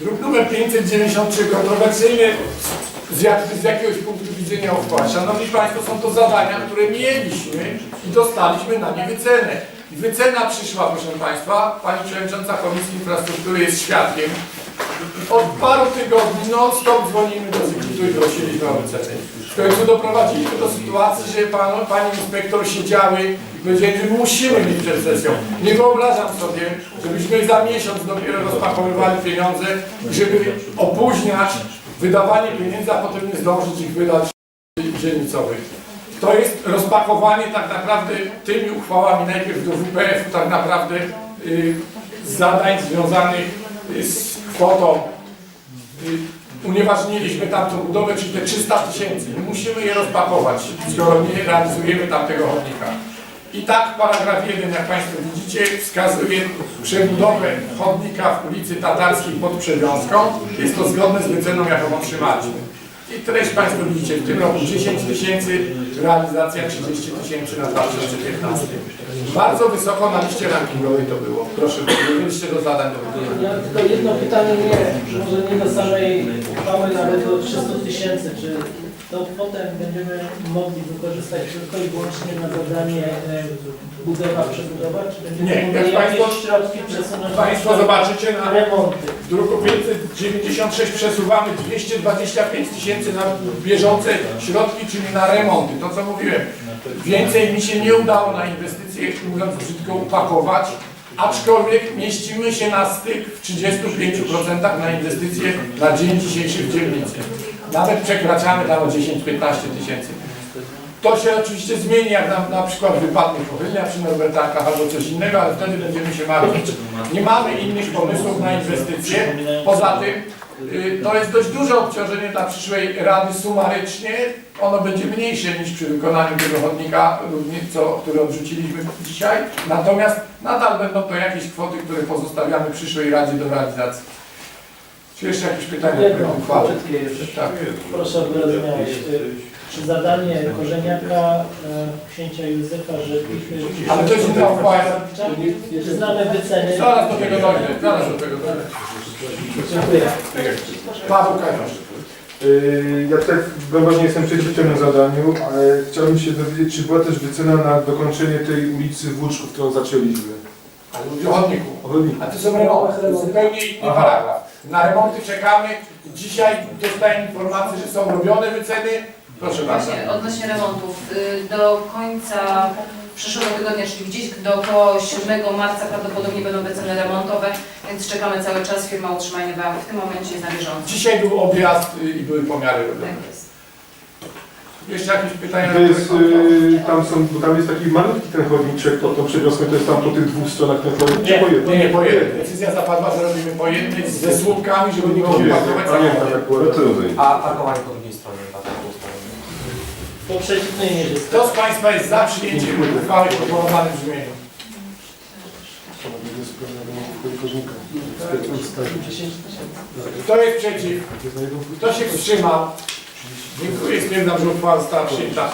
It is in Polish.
Druk numer 593, kontrowersyjny z, jak, z jakiegoś punktu widzenia uchwał. Szanowni Państwo, są to zadania, które mieliśmy i dostaliśmy na nie wycenę. I wycena przyszła, proszę Państwa, Pani Przewodnicząca Komisji Infrastruktury jest świadkiem. Od paru tygodni non-stop dzwonimy do Zygmutu i prosiliśmy o wycenę. W końcu doprowadziliśmy do sytuacji, że pan, Pani Inspektor siedziały i powiedzieli, że musimy mieć przed sesją. Nie wyobrażam sobie, żebyśmy za miesiąc dopiero rozpakowywali pieniądze, żeby opóźniać wydawanie pieniędzy, a potem nie zdążyć ich wydać dzielnicowych. To jest rozpakowanie tak naprawdę tymi uchwałami najpierw do WPF-u tak naprawdę y, zadań związanych y, z kwotą. Y, unieważniliśmy tamtą budowę, czyli te 300 tysięcy. Musimy je rozpakować, skoro nie realizujemy tamtego chodnika. I tak paragraf 1, jak Państwo widzicie, wskazuje przebudowę chodnika w ulicy Tatarskiej pod Przewiązką. Jest to zgodne z wyceną, jaką otrzymaliśmy. I treść Państwo widzicie, w tym roku 10 tysięcy, realizacja 30 tysięcy na 2015. Bardzo wysoko na liście rankingowej to było. Proszę, wróćcie do zadań do wykonania. Ja tylko jedno pytanie, nie, może nie do samej uchwały, nawet do 300 tysięcy, czy to potem będziemy mogli wykorzystać tylko i wyłącznie na zadanie e, budowa, przebudowa, czy będziemy Nie, mogli jak jakieś państwo- środki przesunąć Państwo zobaczycie na remonty? W druku 596 przesuwamy 225 tysięcy na bieżące środki, czyli na remonty. To co mówiłem. Więcej mi się nie udało na inwestycje, mówiąc brzydko, upakować, aczkolwiek mieścimy się na styk w 35% na inwestycje na dzień dzisiejszy w dzielnicy. Nawet przekraczamy tam o 10-15 tysięcy. To się oczywiście zmieni, jak nam na przykład wypadnie pochylnia przy Norbertankach albo coś innego, ale wtedy będziemy się martwić. Nie mamy innych pomysłów na inwestycje. Poza tym y, to jest dość duże obciążenie dla przyszłej rady sumarycznie. Ono będzie mniejsze niż przy wykonaniu tego chodnika, co, który odrzuciliśmy dzisiaj. Natomiast nadal będą to jakieś kwoty, które pozostawiamy przyszłej radzie do realizacji. Czy jeszcze jakieś pytania? Jedno, Uchwały? krótkie jeszcze. Tak. Proszę o wyrozumiałość. Czy zadanie Korzeniaka, e, księcia Józefa, że. Ale to jest inna uchwała. Czy znamy wyceny? Zaraz do tego dojdę, zaraz do tego dojdę. Dziękuję. Paweł Kajusz. Yy, Ja tutaj właśnie jestem przy tym zadaniu, ale chciałbym się dowiedzieć, czy była też wycena na dokończenie tej ulicy Włóczków, którą zaczęliśmy. Ale mówię o chodniku. O chodniku. A to są remonty, to jest zupełnie inny paragraf. Na remonty czekamy. Dzisiaj dostałem informację, że są robione wyceny. Proszę bardzo. Właśnie odnośnie remontów. y, Do końca przyszłego tygodnia, czyli gdzieś do około 7 marca prawdopodobnie będą wyceny remontowe, więc czekamy cały czas. Firma utrzymaniowa w tym momencie jest na bieżąco. Dzisiaj był objazd y, i były pomiary robione. Tak jest. Jeszcze jakieś pytania? To jest, yy, tam są, bo tam jest taki malutki ten chodniczek pod tą to jest tam po tych dwóch stronach ten chodnik, czy Nie, po jednej? nie, nie, po jednej. Decyzja zapadła, że robimy po jednej ze słupkami, żeby nie Po było Pamiętam akurat. A parkowanie po drugiej stronie, tak, po drugiej stronie. Po przeciwnej jest. Kto z Państwa jest za przyjęciem uchwały w proponowanym brzmieniu? Kto jest przeciw? Kto się wstrzymał? Dziękuję, stwierdzam, że uchwała została przyjęta.